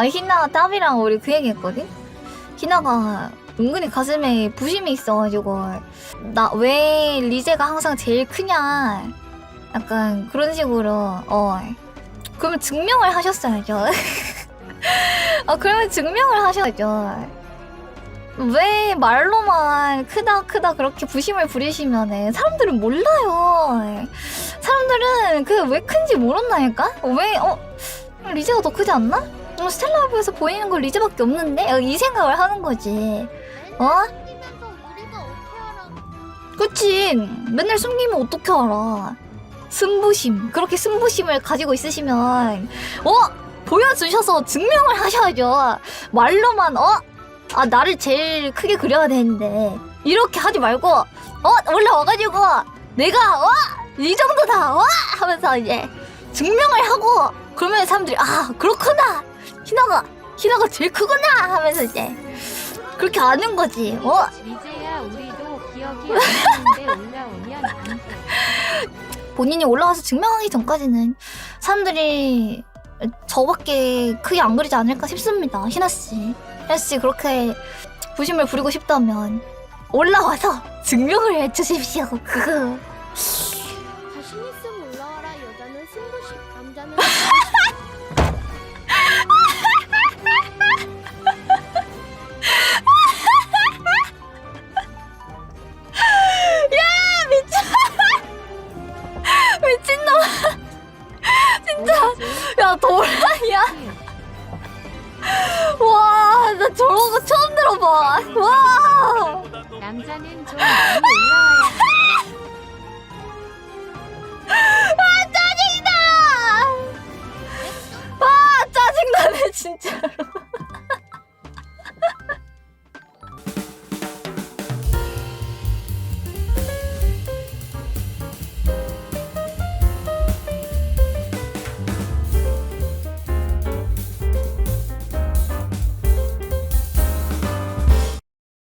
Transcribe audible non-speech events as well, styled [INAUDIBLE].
아 희나 따비랑 우리 그 얘기했거든. 희나가 은근히 가슴에 부심이 있어가지고 나 왜 리제가 항상 제일 크냐 약간 그런 식으로 어 그러면 증명을 하셨어야죠. 아 [LAUGHS] 그러면 증명을 하셔야죠. 왜 말로만 크다 크다 그렇게 부심을 부리시면은 사람들은 몰라요. 사람들은 그 왜 큰지 모른다니까? 왜 어? 리제가 더 크지 않나? 어, 스텔라브에서 보이는 건 리제밖에 없는데? 어, 이 생각을 하는 거지. 어? 그치. 맨날 숨기면 어떻게 알아. 승부심. 그렇게 승부심을 가지고 있으시면, 어? 보여주셔서 증명을 하셔야죠. 말로만, 어? 아, 나를 제일 크게 그려야 되는데. 이렇게 하지 말고, 어? 올라와가지고, 내가, 어? 이 정도다, 어? 하면서 이제 증명을 하고, 그러면 사람들이, 아, 그렇구나. 희나가, 희나가 제일 크구나. 하면서 이제, 그렇게 아는 거지, 어? 리제야 우리도 기억이 안 나는데 올라오면 안 [LAUGHS] 돼. 본인이 올라와서 증명하기 전까지는 사람들이 저밖에 크게 안 그리지 않을까 싶습니다. 희나 씨. 희나 씨 그렇게 부심을 부리고 싶다면 올라와서 증명을 해 주십시오. 그거. [LAUGHS] 자신 있으면 올라와라. 여자는 승부심, 남자는 [LAUGHS] 미친놈. [LAUGHS] 진짜. 야, 도라이야. [LAUGHS] 와, 나 저런 거 처음 들어봐. 와. 남자는 좀 올라와야